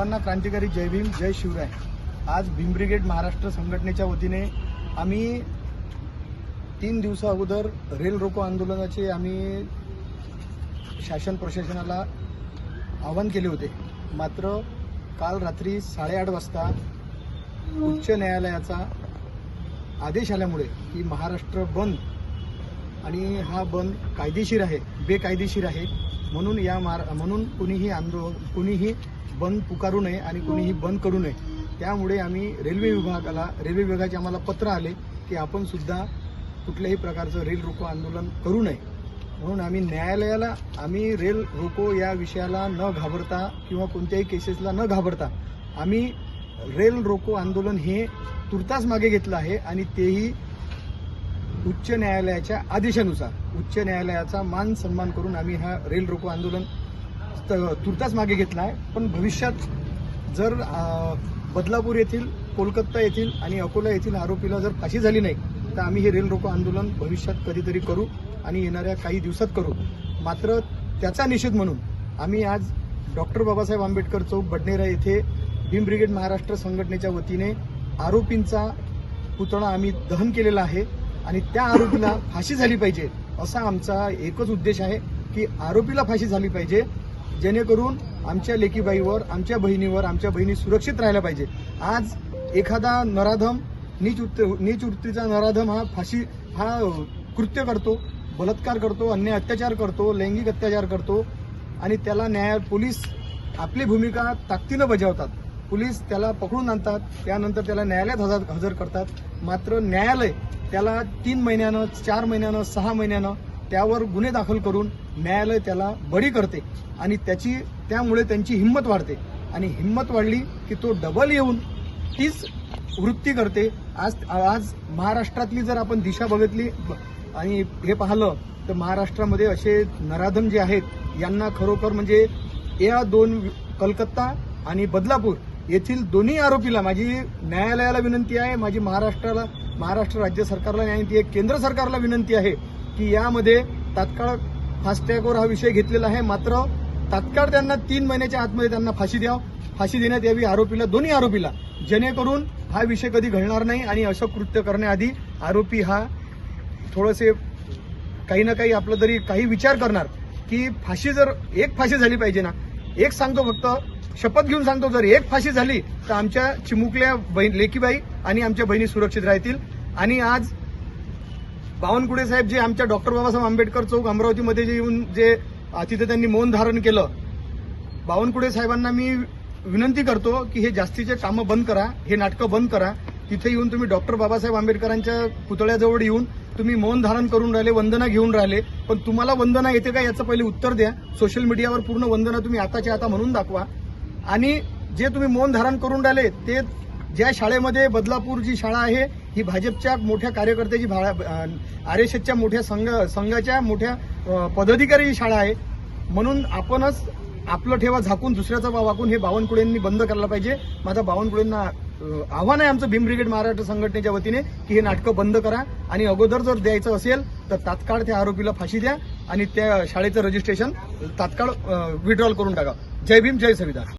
सर्वांना क्रांतिकारी जय भीम जय शिवराय. आज भीम ब्रिगेड महाराष्ट्र संघटनेच्या वतीने आम्ही तीन दिवसा अगोदर रेल रोको आंदोलनाचे आम्ही शासन प्रशासनाला आवाहन केले होते. मात्र काल रात्री साडेआठ वाजता उच्च न्यायालयाचा आदेश आल्यामुळे की महाराष्ट्र बंद आणि हा बंद कायदेशीर आहे बेकायदेशीर आहे. म्हणून या मार म्हणून कुणीही आंदोलन कुणीही बंद पुकारू नये आणि कोणीही बंद करू नये. त्यामुळे आम्ही रेल्वे विभागाला रेल्वे विभागाचे आम्हाला पत्र आले की आपण सुद्धा कुठल्याही प्रकारचं रेल रोको आंदोलन करू नये. म्हणून आम्ही न्यायालयाला आम्ही रेल रोको या विषयाला न घाबरता किंवा कोणत्याही केसेसला न घाबरता आम्ही रेल रोको आंदोलन हे तुर्तास मागे घेतलं आहे आणि तेही उच्च न्यायालयाच्या आदेशानुसार. उच्च न्यायालयाचा मान सन्मान करून आम्ही हा रेल रोको आंदोलन तुर्तास मागे घेतला आहे पण भविष्यात जर बदलापूर येथील कोलकाता येथील आणि अकोला येथील आरोपीला जर फाशी झाली नाही तर आम्ही हे रेल रोको आंदोलन भविष्यात कधीतरी करू आणि येणाऱ्या काही दिवसात करू. मात्र त्याचा निषेध म्हणून आम्ही आज डॉक्टर बाबासाहेब आंबेडकर चौक बडनेरा येथे भीम ब्रिगेड महाराष्ट्र संघटनेच्या वतीने आरोपींचा पुतळा आम्ही दहन केलेला आहे आणि त्या आरोपीला फाशी झाली पाहिजे असा आमचा एकच उद्देश आहे की आरोपीला फाशी झाली पाहिजे. जेणेकरून आमच्या लेकीबाईवर आमच्या बहिणीवर आमच्या बहिणी सुरक्षित राहायला पाहिजे. आज एखादा नराधम नीच वृत्ती नीच वृत्तीचा नराधम हा फाशी हा कृत्य करतो बलात्कार करतो अन्याय अत्याचार करतो लैंगिक अत्याचार करतो आणि त्याला न्याय पोलीस आपली भूमिका ताकदीनं बजावतात. पोलीस त्याला पकडून आणतात त्यानंतर त्याला न्यायालयात हजर हजर करतात. मात्र न्यायालय त्याला तीन महिन्यानं चार महिन्यानं सहा महिन्यानं त्यावर गुन्हे दाखल करून न्यायालय त्याला बरी करते आणि त्याची त्यामुळे त्यांची हिंमत वाढते. आणि हिंमत वाढली की तो डबल येऊन तीच वृत्ती करते. आज आज महाराष्ट्रातली जर आपण दिशा बघितली ब- आणि हे पाहिलं तर महाराष्ट्रामध्ये असे नराधम जे आहेत यांना खरोखर म्हणजे या दोन कलकत्ता आणि बदलापूर येथील दोन्ही आरोपीला माझी न्यायालयाला विनंती आहे माझी महाराष्ट्राला महाराष्ट्र राज्य सरकारला विनंती आहे केंद्र सरकारला विनंती आहे की यामध्ये तात्काळ फास्टॅगवर हा विषय घेतलेला आहे. मात्र तात्काळ त्यांना तीन महिन्याच्या आतमध्ये त्यांना फाशी द्याव फाशी देण्यात यावी आरोपीला दोन्ही आरोपीला. जेणेकरून हा विषय कधी घडणार नाही आणि असं कृत्य करण्याआधी आरोपी हा थोडंसे काही ना काही आपलं तरी काही विचार करणार की फाशी जर एक फाशी झाली पाहिजे ना. एक सांगतो फक्त शपथ घेऊन सांगतो जर एक फाशी झाली तर आमच्या चिमुकल्या बहीण लेकीबाई आणि आमच्या बहिणी सुरक्षित राहतील. आणि आज बावनकुळे साहेब जे आमच्या डॉक्टर बाबासाहेब आंबेडकर चौक अमरावतीमध्ये जे येऊन जे तिथे त्यांनी मौन धारण केलं बावनकुळे साहेबांना मी विनंती करतो की हे जास्तीचे कामं बंद करा हे नाटकं बंद करा. तिथे येऊन तुम्ही डॉक्टर बाबासाहेब आंबेडकरांच्या पुतळ्याजवळ येऊन तुम्ही मौन धारण करून राहिले वंदना घेऊन राहिले. पण तुम्हाला वंदना येते का याचं पहिले उत्तर द्या. सोशल मीडियावर पूर्ण वंदना तुम्ही आताच्या आता म्हणून दाखवा. आणि जे तुम्ही मौन धारण करून राहिले ते ज्या शाळेमध्ये बदलापूर जी शाळा आहे ही भाजपच्या मोठ्या कार्यकर्त्याची आर एस एसच्या मोठ्या संघ संघाच्या मोठ्या पदाधिकारी शाळा आहे. म्हणून आपणच आपलं ठेवा झाकून दुसऱ्याचा वाकून हे बावनकुळेंनी बंद करायला पाहिजे. माझा बावनकुळेंना आव्हान आहे आमचं भीम ब्रिगेड महाराष्ट्र संघटनेच्या वतीने की हे नाटकं बंद करा. आणि अगोदर जर द्यायचं असेल तर तात्काळ त्या आरोपीला फाशी द्या आणि त्या शाळेचं रजिस्ट्रेशन तात्काळ विड्रॉल करून टाका. जय भीम जय संविधान